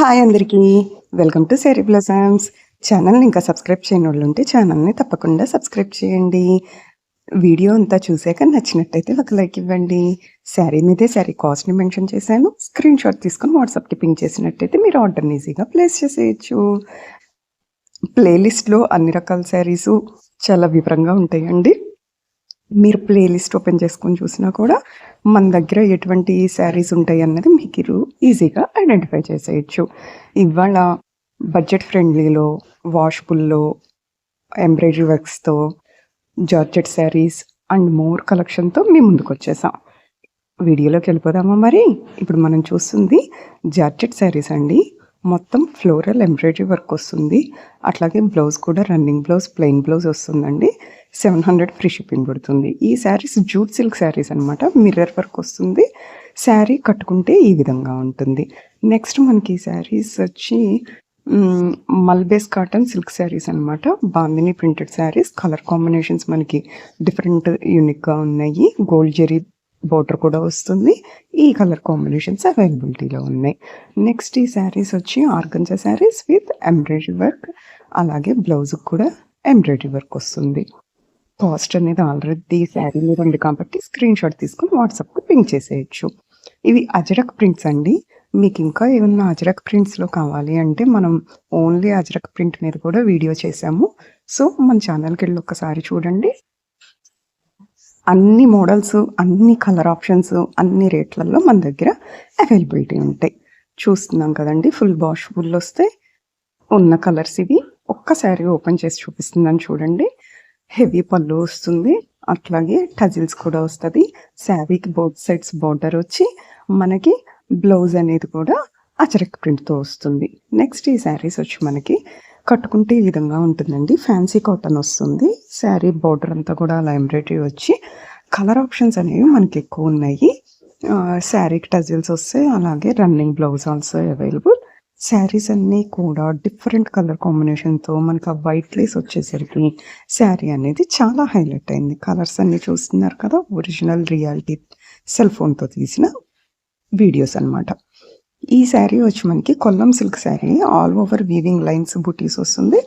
Hi అందరికీ. Welcome to సెరీ బ్లజమ్స్ ఛానల్ని ఇంకా సబ్స్క్రైబ్ చేయని వాళ్ళు ఉంటే ఛానల్ని తప్పకుండా సబ్స్క్రైబ్ చేయండి. వీడియో అంతా చూసాక నచ్చినట్టయితే ఒక లైక్ ఇవ్వండి. శారీ మీదే శారీ కాస్ట్ని మెన్షన్ చేశాను. స్క్రీన్ షాట్ తీసుకొని వాట్సాప్కి పింక్ చేసినట్టయితే మీరు ఆర్డర్ని ఈజీగా ప్లేస్ చేసేయచ్చు. ప్లేలిస్ట్లో అన్ని రకాల శారీస్ చాలా వివరంగా ఉంటాయండి. మీరు ప్లేలిస్ట్ ఓపెన్ చేసుకొని చూసినా కూడా మన దగ్గర ఎటువంటి శారీస్ ఉంటాయి అన్నది మీకు ఈజీగా ఐడెంటిఫై చేసేయచ్చు. ఇవాళ బడ్జెట్ ఫ్రెండ్లీలో వాష్బుల్లో ఎంబ్రాయిడరీ వర్క్స్తో జార్జెట్ శారీస్ అండ్ మోర్ కలెక్షన్తో మేము ముందుకు వచ్చేసాం వీడియోలోకి వెళ్ళిపోదామా మరి? ఇప్పుడు మనం చూస్తుంది జార్జెట్ శారీస్ అండి. మొత్తం ఫ్లోరల్ ఎంబ్రాయిడరీ వర్క్ వస్తుంది. అట్లాగే బ్లౌజ్ కూడా రన్నింగ్ బ్లౌజ్ ప్లెయిన్ బ్లౌజ్ వస్తుందండి. సెవెన్ హండ్రెడ్ ఫ్రీ షిప్పింగ్ పడుతుంది. ఈ శారీస్ జూట్ సిల్క్ శారీస్ అనమాట మిర్రర్ వర్క్ వస్తుంది. శారీ కట్టుకుంటే ఈ విధంగా ఉంటుంది. నెక్స్ట్ మనకి శారీస్ వచ్చి మల్బేస్ కాటన్ సిల్క్ శారీస్ అనమాట bandhani printed saris. Colour combinations మనకి డిఫరెంట్ యూనిక్గా ఉన్నాయి. గోల్డ్ జెరీ బోర్డర్ కూడా వస్తుంది. ఈ కలర్ కాంబినేషన్స్ అవైలబిలిటీలో ఉన్నాయి. నెక్స్ట్ ఈ శారీస్ వచ్చి organza saris with embroidery work. అలాగే బ్లౌజ్కి కూడా ఎంబ్రాయిడరీ వర్క్ వస్తుంది. కాస్ట్ అనేది ఆల్రెడీ శారీ మీద ఉంది కాబట్టి స్క్రీన్ షాట్ తీసుకొని వాట్సాప్కి పింక్ చేసేయచ్చు. ఇవి అజరక్ ప్రింట్స్ అండి. మీకు ఇంకా ఏమన్నా అజరక్ ప్రింట్స్లో కావాలి అంటే మనం ఓన్లీ అజరక్ ప్రింట్ మీద కూడా వీడియో చేసాము సో మన ఛానల్కి వెళ్ళి ఒకసారి చూడండి. అన్ని మోడల్స్ అన్ని కలర్ ఆప్షన్స్ అన్ని రేట్లలో మన దగ్గర అవైలబిలిటీ ఉంటాయి. చూస్తున్నాం కదండి ఫుల్ బాష్ ఫుల్ వస్తే ఉన్న కలర్స్ ఇవి ఒక్కసారి ఓపెన్ చేసి చూపిస్తుందని చూడండి. హెవీ పళ్ళు వస్తుంది. అట్లాగే టజిల్స్ కూడా వస్తుంది. శారీకి బోత్ సైడ్స్ బార్డర్ వచ్చి మనకి బ్లౌజ్ అనేది కూడా అచరక్ ప్రింట్తో వస్తుంది. నెక్స్ట్ ఈ శారీస్ వచ్చి మనకి కట్టుకుంటే ఈ విధంగా ఉంటుందండి. ఫ్యాన్సీ కాటన్ వస్తుంది. శారీ బార్డర్ అంతా కూడా అలా ఎంబ్రాయిడరీ వచ్చి కలర్ ఆప్షన్స్ అనేవి మనకి ఎక్కువ ఉన్నాయి. శారీకి టజిల్స్ వస్తాయి అలాగే running blouse also available. Saris అన్నీ కూడా డిఫరెంట్ కలర్ కాంబినేషన్తో మనకు ఆ వైట్ లేస్ వచ్చేసరికి శారీ అనేది చాలా హైలైట్ అయింది. కలర్స్ అన్నీ చూస్తున్నారు కదా ఒరిజినల్ రియాలిటీ సెల్ ఫోన్తో తీసిన వీడియోస్ అన్నమాట. ఈ శారీ వచ్చి మనకి Kollam silk sari all over weaving lines butis వస్తుంది.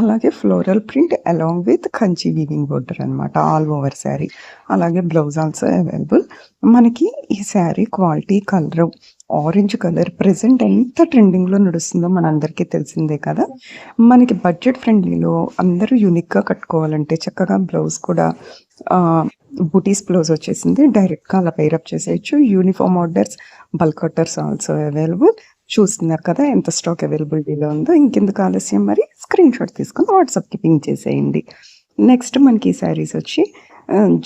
అలాగే floral print along with Kanchi weaving border అనమాట ఆల్ ఓవర్ శారీ. అలాగే బ్లౌజ్ ఆల్సో అవైలబుల్. మనకి ఈ sari quality colour orange colour present ఎంత ట్రెండింగ్లో నడుస్తుందో మనందరికీ తెలిసిందే కదా. మనకి బడ్జెట్ ఫ్రెండ్లీలో అందరూ యూనిక్గా కట్టుకోవాలంటే చక్కగా బ్లౌజ్ కూడా బుటీస్ బ్లౌజ్ వచ్చేసింది. డైరెక్ట్గా అలా పైరప్ చేసేయచ్చు. Uniform orders bulk orders also available చూస్తున్నారు కదా ఎంత స్టాక్ అవైలబిలిటీలో ఉందో. ఇంకెందుకు ఆలస్యం మరి? స్క్రీన్ షాట్ తీసుకొని వాట్సాప్కి పింక్ చేసేయండి. నెక్స్ట్ మనకి ఈ శారీస్ వచ్చి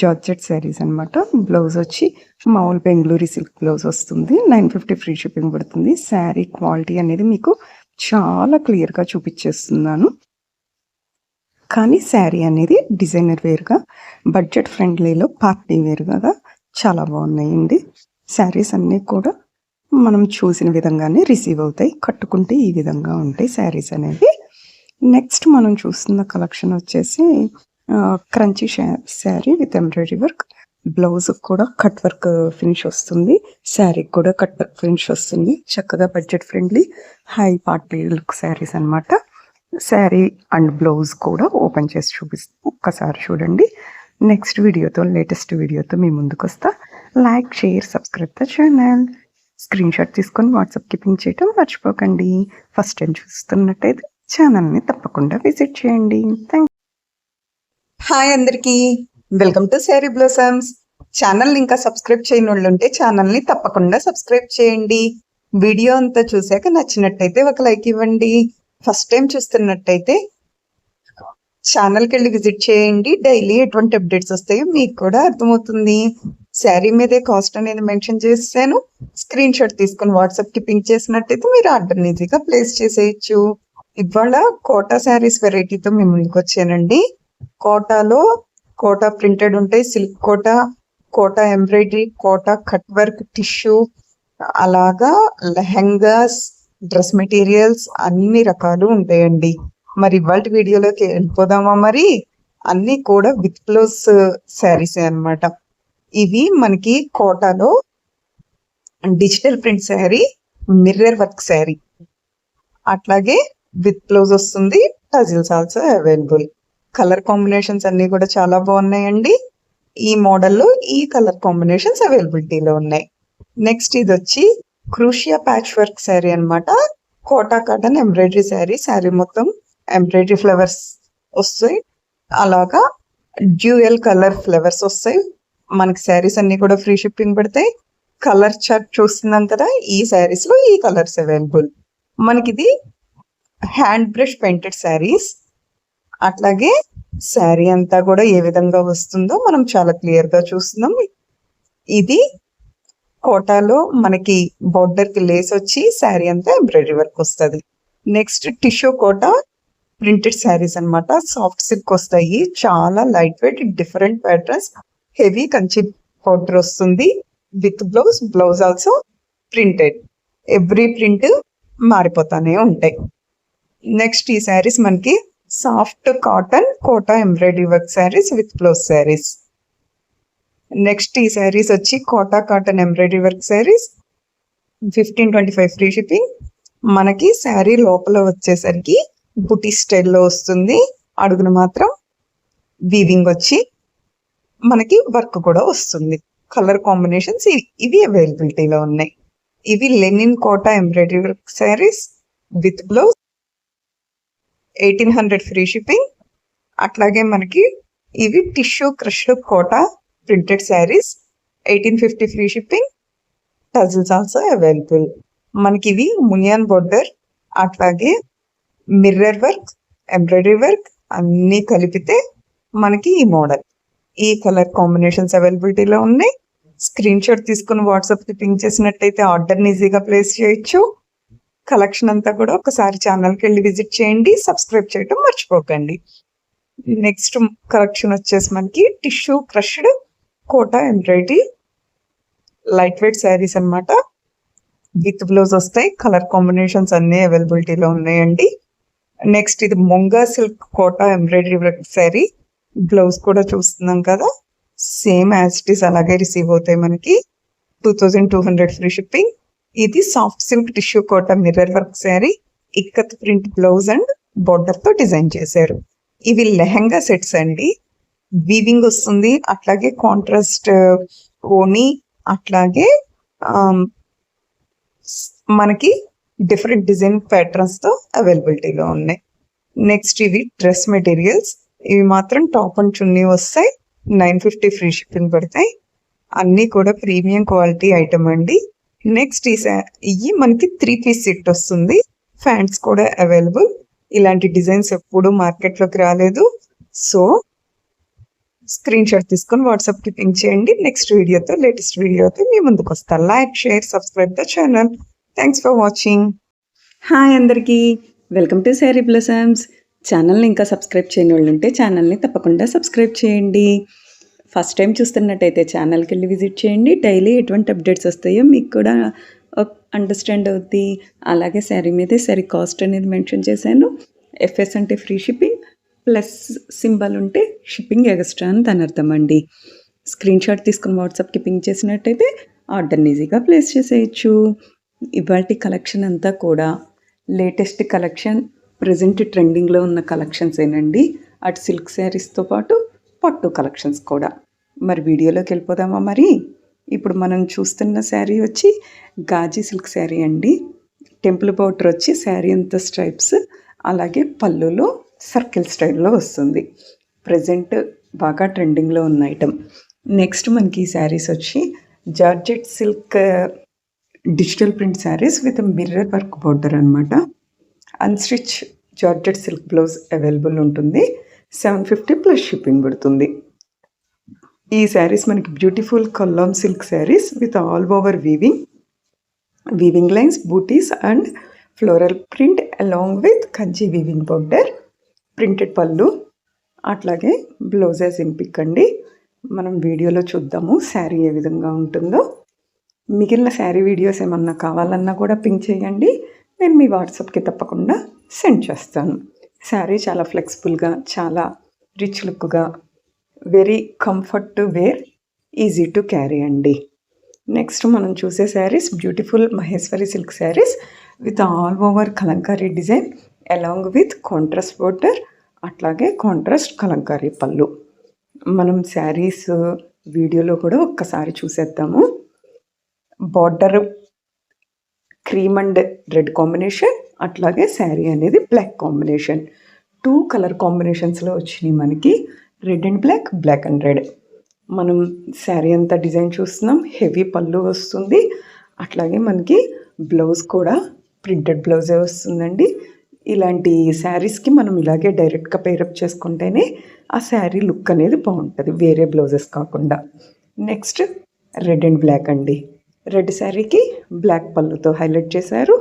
జార్జెట్ శారీస్ అన్నమాట. బ్లౌజ్ వచ్చి మామూలు బెంగళూరు సిల్క్ బ్లౌజ్ వస్తుంది. నైన్ ఫిఫ్టీ ఫ్రీ షిప్పింగ్ పడుతుంది. శారీ క్వాలిటీ అనేది మీకు చాలా క్లియర్గా చూపించేస్తున్నాను. కానీ శారీ అనేది డిజైనర్ వేర్గా బడ్జెట్ ఫ్రెండ్లీలో పార్టీ వేర్గా చాలా బాగున్నాయండి. శారీస్ అన్నీ కూడా మనం చూసిన విధంగానే రిసీవ్ అవుతాయి. కట్టుకుంటే ఈ విధంగా ఉంటాయి శారీస్ అనేవి. నెక్స్ట్ మనం చూస్తున్న కలెక్షన్ వచ్చేసి Kanchi sari with embroidery work. Blouse కూడా కట్ వర్క్ ఫినిష్ వస్తుంది. శారీకి కూడా కట్ వర్క్ ఫినిష్ వస్తుంది. చక్కగా budget friendly high party look saris అన్నమాట. శారీ అండ్ బ్లౌజ్ కూడా ఓపెన్ చేసి చూపిస్తాను ఒక్కసారి చూడండి. నెక్స్ట్ వీడియోతో లేటెస్ట్ వీడియోతో మీ ముందుకు వస్తా. Like share subscribe the channel. Screen shot తీసుకొని వాట్సాప్కి పింక్ చేయటం మర్చిపోకండి. ఫస్ట్ టైం చూస్తున్నట్టయితే ఛానల్ని తప్పకుండా విజిట్ చేయండి. థ్యాంక్ హాయ్ అందరికీ. Welcome to Saree Blossoms. ఛానల్ని ఇంకా సబ్స్క్రైబ్ చేయని వాళ్ళు ఉంటే ఛానల్ని తప్పకుండా సబ్స్క్రైబ్ చేయండి. వీడియో అంతా చూశాక నచ్చినట్టయితే ఒక లైక్ ఇవ్వండి. ఫస్ట్ టైం చూస్తున్నట్టయితే ఛానల్కి వెళ్ళి విజిట్ చేయండి. డైలీ ఎటువంటి అప్డేట్స్ వస్తాయో మీకు కూడా అర్థమవుతుంది. శారీ మీదే కాస్ట్ అనేది మెన్షన్ చేస్తాను స్క్రీన్ షాట్ తీసుకుని వాట్సాప్కి పింక్ చేసినట్టయితే మీరు ఆర్డర్ ఈజీగా ప్లేస్ చేసేయచ్చు. ఇవాళ కోటా శారీస్ వెరైటీతో మేము ముందుకు వచ్చానండి కోటాలో కోటా ప్రింటెడ్ ఉంటాయి. Silk Kota Kota embroidery Kota cut work tissue అలాగా లెహంగాస్ డ్రెస్ మెటీరియల్స్ అన్ని రకాలు ఉంటాయండి. మరి ఇవాళ వీడియోలోకి వెళ్ళిపోదామా మరి? అన్ని కూడా విత్ క్లోజ్ శారీస్ అన్నమాట. ఇవి మనకి కోటాలో digital print sari mirror work sari. అట్లాగే విత్ బ్లౌజ్ వస్తుంది. Tassels also available. Colour combinations అన్ని కూడా చాలా బాగున్నాయండి. ఈ మోడల్లో ఈ కలర్ కాంబినేషన్స్ అవైలబిలిటీలో ఉన్నాయి. నెక్స్ట్ ఇది వచ్చి క్రూషియా ప్యాచ్ వర్క్ శారీ అనమాట కోటా కాటన్ ఎంబ్రాయిడరీ శారీ. శారీ మొత్తం ఎంబ్రాయిడరీ ఫ్లవర్స్ వస్తాయి. అలాగా డ్యూయల్ కలర్ ఫ్లవర్స్ వస్తాయి. మనకి శారీస్ అన్ని కూడా ఫ్రీ షిప్పింగ్ పడతాయి. కలర్ చార్ట్ చూస్తున్నాం కదా ఈ శారీస్లో ఈ కలర్స్ అవైలబుల్. మనకి ఇది హ్యాండ్ బ్రష్ పెయింటెడ్ శారీస్. అట్లాగే శారీ అంతా కూడా ఏ విధంగా వస్తుందో మనం చాలా క్లియర్గా చూస్తున్నాం. ఇది కోటాలో మనకి బార్డర్కి లేస్ వచ్చి శారీ అంతా ఎంబ్రాయిడరీ వర్క్ వస్తుంది. Next tissue Kota printed saris అనమాట సాఫ్ట్ సిల్క్ వస్తాయి. చాలా light weight different patterns heavy Kanchi border వస్తుంది. With blouse blouse also printed every print మారిపోతానే ఉంటాయి. నెక్స్ట్ ఈ శారీస్ మనకి soft cotton Kota embroidery work saris with blouse saris next ఈ శారీస్ వచ్చి Kota cotton embroidery work saris fifteen twenty five free shipping మనకి శారీ లోపల వచ్చేసరికి బుటీ స్టైల్లో వస్తుంది. అడుగున మాత్రం వీవింగ్ వచ్చి మనకి వర్క్ కూడా వస్తుంది. కలర్ కాంబినేషన్స్ ఇవి అవైలబిలిటీలో ఉన్నాయి. ఇవి linen Kota embroidery work saris with blouse eighteen hundred free shipping. అట్లాగే మనకి ఇవి tissue crushed Kota printed saris. Eighteen fifty free shipping. Tassels also available. మనకి ఇవి మునియాన్ బోర్డర్. అట్లాగే మిర్రర్ వర్క్ ఎంబ్రాయిడరీ వర్క్ అన్నీ కలిపితే మనకి ఈ మోడల్. ఈ కలర్ కాంబినేషన్స్ అవైలబిలిటీలో ఉన్నాయి. స్క్రీన్ షాట్ తీసుకుని వాట్సాప్కి పింక్ చేసినట్టయితే ఆర్డర్ని ఈజీగా ప్లేస్ చేయొచ్చు. కలెక్షన్ అంతా కూడా ఒకసారి ఛానల్కి వెళ్ళి విజిట్ చేయండి సబ్స్క్రైబ్ చేయడం మర్చిపోకండి. నెక్స్ట్ కలెక్షన్ వచ్చేసి మనకి tissue crushed Kota embroidery light weight saris అన్నమాట. విత్ బ్లౌజ్ వస్తాయి కలర్ కాంబినేషన్స్ అన్నీ అవైలబిలిటీలో ఉన్నాయండి. నెక్స్ట్ ఇది Munga silk Kota embroidery work sari. Blouse కూడా చూస్తున్నాం కదా సేమ్ యాజ్ ఇట్ ఈస్ అలాగే రిసీవ్ అవుతాయి మనకి. Two thousand two hundred free shipping. ఇది soft silk tissue Kota mirror work sari ikat print blouse and బోర్డర్తో design చేశారు. ఇవి లెహంగా సెట్స్ అండి. వీవింగ్ వస్తుంది అట్లాగే uh, కాంట్రాస్ట్ ఓని అట్లాగే um, మనకి డిఫరెంట్ డిజైన్ ప్యాటర్న్స్తో అవైలబిలిటీలో ఉన్నాయి. నెక్స్ట్ ఇవి డ్రెస్ మెటీరియల్స్ ఇవి మాత్రం టాప్ అండ్ చున్నీ వస్తాయి నైన్ ఫిఫ్టీ ఫ్రీ షిప్పింగ్ పడతాయి. అన్నీ కూడా ప్రీమియం క్వాలిటీ ఐటమ్ అండి. నెక్స్ట్ uh, ఈ సా- ఇవి మనకి త్రీ పీస్ సెట్ వస్తుంది. ఫ్యాంట్స్ కూడా అవైలబుల్ ఇలాంటి డిజైన్స్ ఎప్పుడు మార్కెట్లోకి రాలేదు. సో స్క్రీన్ షాట్ తీసుకొని వాట్సాప్కి పింక్ చేయండి. నెక్స్ట్ వీడియోతో లేటెస్ట్ వీడియోతో మీ ముందుకు వస్తాను like share subscribe the channel thanks for watching hi అందరికీ. వెల్కమ్ టు శారీ బ్లసమ్స్ ఛానల్ని ఇంకా సబ్స్క్రైబ్ చేయని వాళ్ళు ఉంటే ఛానల్ని తప్పకుండా సబ్స్క్రైబ్ చేయండి. ఫస్ట్ టైం చూస్తున్నట్టయితే ఛానల్కి వెళ్ళి విజిట్ చేయండి. డైలీ ఎటువంటి అప్డేట్స్ వస్తాయో మీకు కూడా uh, అండర్స్టాండ్ అవుద్ది. అలాగే శారీ మీదే శారీ కాస్ట్ అనేది మెన్షన్ చేశాను. ఎఫ్ఎస్ అంటే ఫ్రీ షిప్పింగ్ ప్లస్ సింబల్ ఉంటే షిప్పింగ్ ఎక్స్ట్రా అని దాని అర్థం అండి. స్క్రీన్ షాట్ తీసుకుని వాట్సాప్కి పింక్ చేసినట్టయితే ఆర్డర్ని ఈజీగా ప్లేస్ చేసేయచ్చు. ఇవాటి కలెక్షన్ అంతా కూడా లేటెస్ట్ కలెక్షన్ ప్రజెంట్ ట్రెండింగ్లో ఉన్న కలెక్షన్స్ ఏనండి. అటు సిల్క్ శారీస్తో పాటు పట్టు కలెక్షన్స్ కూడా. మరి వీడియోలోకి వెళ్ళిపోదామా మరి? ఇప్పుడు మనం చూస్తున్న శారీ వచ్చి గాజీ సిల్క్ శారీ అండి. టెంపుల్ పౌడర్ వచ్చి శారీ అంతా స్ట్రైప్స్ అలాగే పళ్ళులో సర్కిల్ స్టైల్లో వస్తుంది. ప్రజెంట్ బాగా ట్రెండింగ్లో ఉన్న ఐటమ్ నెక్స్ట్ మనకి ఈ శారీస్ వచ్చి georgette silk digital print saris with mirror work border అనమాట unstitch georgette silk blouse available ఉంటుంది. సెవెన్ ఫిఫ్టీ ప్లస్ షిప్పింగ్ పడుతుంది. ఈ శారీస్ మనకి beautiful Kollam silk saris with all over weaving. Weaving lines butis and floral print along with Kanchi weaving border printed pallu అట్లాగే blouses ఎంపిక్ అండి మనం వీడియోలో చూద్దాము శారీ ఏ విధంగా ఉంటుందో. మిగిలిన శారీ వీడియోస్ ఏమన్నా కావాలన్నా కూడా పింక్ చేయండి. నేను మీ వాట్సాప్కి తప్పకుండా సెండ్ చేస్తాను. శారీ చాలా ఫ్లెక్సిబుల్గా చాలా rich లుక్గా very comfort to wear easy to carry అండి. నెక్స్ట్ మనం చూసే saris beautiful Maheshwari silk saris with all over Kalamkari design along with contrast border అట్లాగే కాంట్రాస్ట్ కలంకారీ పళ్ళు. మనం శారీస్ వీడియోలో కూడా ఒక్కసారి చూసేద్దాము. Border cream and red combination అట్లాగే శారీ అనేది బ్లాక్ కాంబినేషన్. టూ కలర్ కాంబినేషన్స్లో వచ్చినాయి మనకి. Red and black black and red. మనం శారీ అంతా డిజైన్ చూస్తున్నాం హెవీ పళ్ళు వస్తుంది. అట్లాగే మనకి బ్లౌజ్ కూడా ప్రింటెడ్ బ్లౌజే వస్తుందండి. ఇలాంటి శారీస్కి మనం ఇలాగే డైరెక్ట్గా పేరప్ చేసుకుంటేనే ఆ శారీ లుక్ అనేది బాగుంటుంది వేరే బ్లౌజెస్ కాకుండా. నెక్స్ట్ రెడ్ అండ్ బ్లాక్ అండి. రెడ్ శారీకి బ్లాక్ పళ్ళుతో హైలైట్ చేశారు.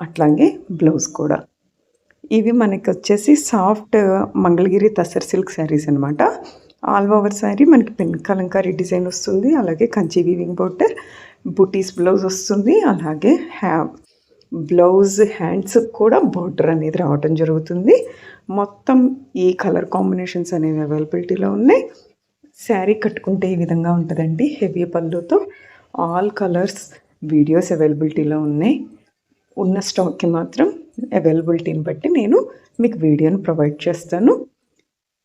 అట్లాగే బ్లౌజ్ కూడా. ఇవి మనకి వచ్చేసి సాఫ్ట్ మంగళగిరి తసర్ సిల్క్ శారీస్ అనమాట ఆల్ ఓవర్ శారీ మనకి పెన్ కలంకారీ డిజైన్ వస్తుంది అలాగే Kanchi weaving border butis blouse వస్తుంది అలాగే హ్యా బ్లౌజ్ హ్యాండ్స్ కూడా బోర్డర్ అనేది రావటం జరుగుతుంది. మొత్తం ఈ కలర్ కాంబినేషన్స్ అనేవి అవైలబిలిటీలో ఉన్నాయి. శారీ కట్టుకుంటే ఈ విధంగా ఉంటుందండి హెవీ పళ్ళుతో. ఆల్ కలర్స్ వీడియోస్ అవైలబిలిటీలో ఉన్నాయి. ఉన్న స్టాక్కి మాత్రం అవైలబిలిటీని బట్టి నేను మీకు వీడియోని ప్రొవైడ్ చేస్తాను.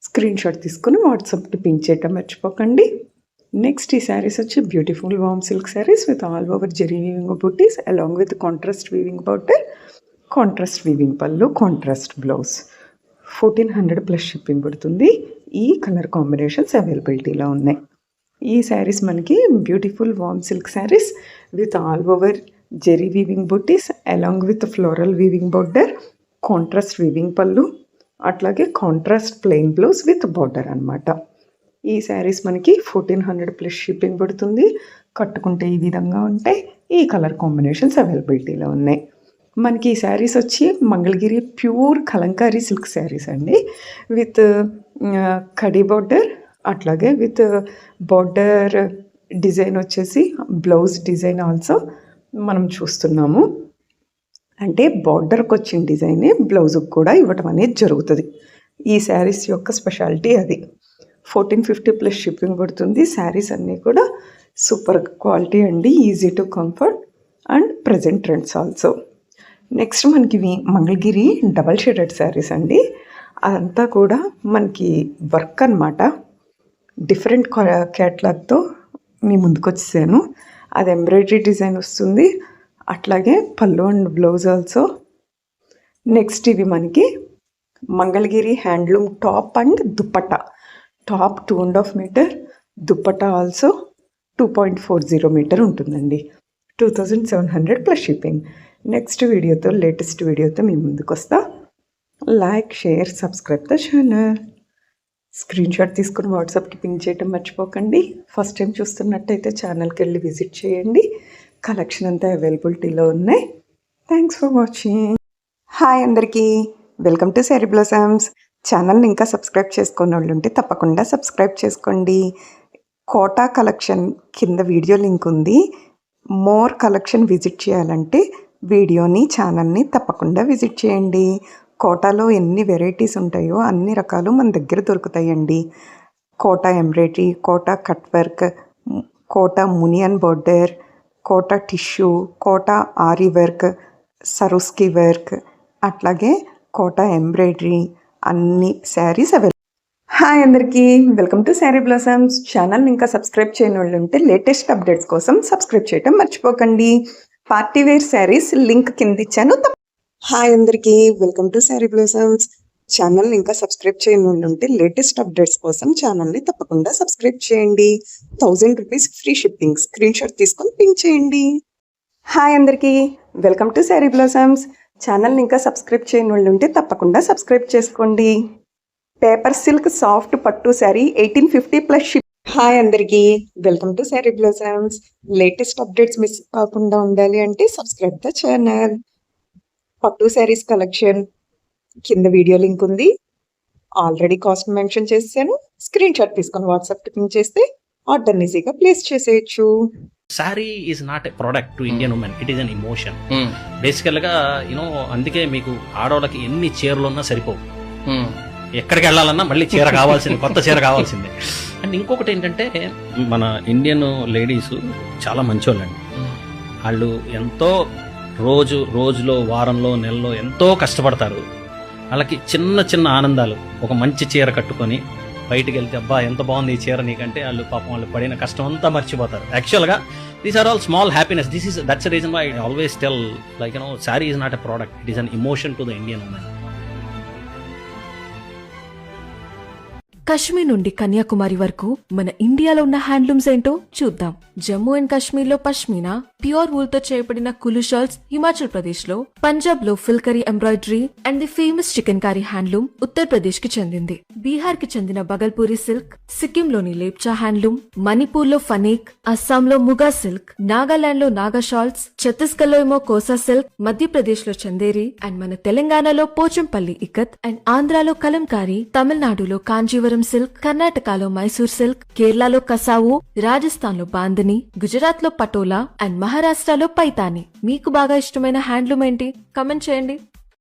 స్క్రీన్ షాట్ తీసుకుని వాట్సాప్కి పింక్ చేయటం మర్చిపోకండి. నెక్స్ట్ ఈ శారీస్ వచ్చి beautiful warm silk saris with all over zari weaving butis along with contrast weaving border contrast weaving pallu contrast blouse fourteen hundred plus shipping పడుతుంది. ఈ కలర్ కాంబినేషన్స్ అవైలబిలిటీలో ఉన్నాయి. ఈ శారీస్ మనకి beautiful warm silk saris with all over zari weaving butis along with floral weaving border contrast weaving pallu అట్లాగే contrast plain blouse with border అనమాట ఈ శారీస్ మనకి ఫోర్టీన్ హండ్రెడ్ ప్లస్ షిప్పింగ్ పడుతుంది. కట్టుకుంటే ఈ విధంగా ఉంటాయి. ఈ కలర్ కాంబినేషన్స్ అవైలబిలిటీలో ఉన్నాయి. మనకి ఈ శారీస్ వచ్చి మంగళగిరి ప్యూర్ కలంకారీ సిల్క్ శారీస్ అండి. విత్ కడీ బార్డర్ అట్లాగే విత్ బార్డర్ డిజైన్ వచ్చేసి బ్లౌజ్ డిజైన్ ఆల్సో మనం చూస్తున్నాము. అంటే బార్డర్కి వచ్చిన డిజైనే బ్లౌజ్కి కూడా ఇవ్వటం అనేది జరుగుతుంది. ఈ శారీస్ యొక్క స్పెషాలిటీ అది. ఫోర్టీన్ ఫిఫ్టీ ప్లస్ షిప్పింగ్ పడుతుంది. శారీస్ అన్నీ కూడా సూపర్ క్వాలిటీ అండి easy to comfort and present trends also. Next మనకి మంగళగిరి డబల్ షేడెడ్ శారీస్ అండి. అదంతా కూడా మనకి వర్క్ అన్నమాట. డిఫరెంట్ క్యాట్లాగ్తో మీ ముందుకు వచ్చేసాను అది ఎంబ్రాయిడరీ డిజైన్ వస్తుంది. అట్లాగే పళ్ళు అండ్ బ్లౌజ్ ఆల్సో నెక్స్ట్ ఇవి మనకి Mangalagiri handloom top and dupatta. Top two and half meter dupatta also two point four zero meter ఉంటుందండి. Two thousand seven hundred plus shipping next వీడియోతో లేటెస్ట్ వీడియోతో మీ ముందుకు వస్తా like share subscribe the channel screen shot తీసుకుని వాట్సాప్కి పింక్ చేయడం మర్చిపోకండి. ఫస్ట్ టైం చూస్తున్నట్టయితే ఛానల్కి వెళ్ళి విజిట్ చేయండి. కలెక్షన్ అంతా అవైలబిలిటీలో ఉన్నాయి. థ్యాంక్స్ ఫర్ వాచింగ్ హాయ్ అందరికీ. వెల్కమ్ టు శారీ బ్లసమ్స్ ఛానల్ని ఇంకా సబ్స్క్రైబ్ చేసుకున్న వాళ్ళు ఉంటే తప్పకుండా సబ్స్క్రైబ్ చేసుకోండి. కోటా కలెక్షన్ కింద వీడియో లింక్ ఉంది. మోర్ కలెక్షన్ విజిట్ చేయాలంటే వీడియోని ఛానల్ని తప్పకుండా విజిట్ చేయండి. కోటాలో ఎన్ని వెరైటీస్ ఉంటాయో అన్ని రకాలు మన దగ్గర దొరుకుతాయండి. Kota embroidery Kota cut work Kota మునియన్ border Kota tissue Kota aari work సరుస్కి work అట్లాగే కోటా ఎంబ్రాయిడరీ అన్ని శారీస్ అవైలబుల్. హాయ్ అందరికీ welcome to Sari Blossoms. Channel ఇంకా సబ్స్క్రైబ్ చేయని వాళ్ళు ఉంటే లేటెస్ట్ అప్డేట్స్ కోసం సబ్స్క్రైబ్ చేయటం మర్చిపోకండి. పార్టీ వేర్ శారీస్ లింక్ కింద ఇచ్చాను. హాయ్ అందరికీ వెల్కమ్ టు శారీ బ్లూసమ్స్ ఛానల్ని ఇంకా సబ్స్క్రైబ్ చేయని ఉంటే లేటెస్ట్ అప్డేట్స్ కోసం ఛానల్ని తప్పకుండా సబ్స్క్రైబ్ చేయండి. Thousand rupees free shipping screen shot తీసుకొని పింక్ చేయండి. హాయ్ అందరికీ వెల్కమ్ టు శారీ బ్లూసమ్స్ ఛానల్ని ఇంకా సబ్స్క్రైబ్ చేయని వాళ్ళు ఉంటే తప్పకుండా సబ్స్క్రైబ్ చేసుకోండి. పేపర్ సిల్క్ సాఫ్ట్ పట్టు sari eighteen fifty plus ship hi అందరికీ welcome to Sari Blossoms latest updates miss కాకుండా ఉండాలి అంటే సబ్స్క్రైబ్ ద ఛానల్ పట్టు శారీస్ కలెక్షన్ కింద వీడియో లింక్ ఉంది. ఆల్రెడీ కాస్ట్ మెన్షన్ చేశాను స్క్రీన్ షాట్ తీసుకొని వాట్సాప్కి పింక్ చేస్తే ఆర్డర్ ఈజీగా ప్లేస్ చేసేయచ్చు. Sari is not a product to Indian women it is an emotion బేసికల్గా యూనో అందుకే మీకు ఆడవాళ్ళకి ఎన్ని చీరలు ఉన్నా సరిపోవు. ఎక్కడికి వెళ్ళాలన్నా మళ్ళీ చీర కావాల్సింది కొత్త చీర కావాల్సిందే. అండ్ ఇంకొకటి ఏంటంటే మన ఇండియన్ లేడీస్ చాలా మంచోళ్ళండి. వాళ్ళు ఎంతో రోజు రోజులో వారంలో నెలలో ఎంతో కష్టపడతారు. వాళ్ళకి చిన్న చిన్న ఆనందాలు. ఒక మంచి చీర కట్టుకొని బయటికి వెళ్తే అబ్బా ఎంత బాగుంది ఈ చీర నీకంటే. వాళ్ళు పాపం వాళ్ళు పడిన కష్టం అంతా మర్చిపోతారు. యాక్చువల్గా these are all small happiness this is that's reason why always tell like no sari is not a product it is an emotion to the Indian women Kashmir నుండి కన్యాకుమారి వరకు మన ఇండియాలో ఉన్న హ్యాండ్లూమ్స్ ఏంటో చూద్దాం. జమ్మూ అండ్ కాశ్మీర్లో పష్మీనా ప్యూర్ వూల్తో చేయబడిన కులు shawls హిమాచల్ ప్రదేశ్లో పంజాబ్లో phulkari embroidery and the famous chikankari handloom ఉత్తరప్రదేశ్కి చెందింది. బీహార్కి చెందిన బగల్పూరి సిల్క్ సిక్కిం లోని లేప్చా హ్యాండ్లూమ్ మణిపూర్లో ఫనేక్ అస్సాం లో ముగా సిల్క్ నాగాలాండ్లో నాగా షాల్స్ ఛత్తీస్గఢ్లో ఏమో కోసా సిల్క్ మధ్యప్రదేశ్లో చందేరి అండ్ మన తెలంగాణలో పోచంపల్లి ఇకత్ అండ్ ఆంధ్రాలో కలంకారీ తమిళనాడులో కాంజీవరం సిల్క్ కర్ణాటకలో మైసూర్ సిల్క్ కేరళలో కసావు రాజస్థాన్లో బాందని గుజరాత్లో పటోలా అండ్ మహారాష్ట్రలో పైతాని. మీకు బాగా ఇష్టమైన హ్యాండ్లూమ్ ఏంటి? కమెంట్ చేయండి.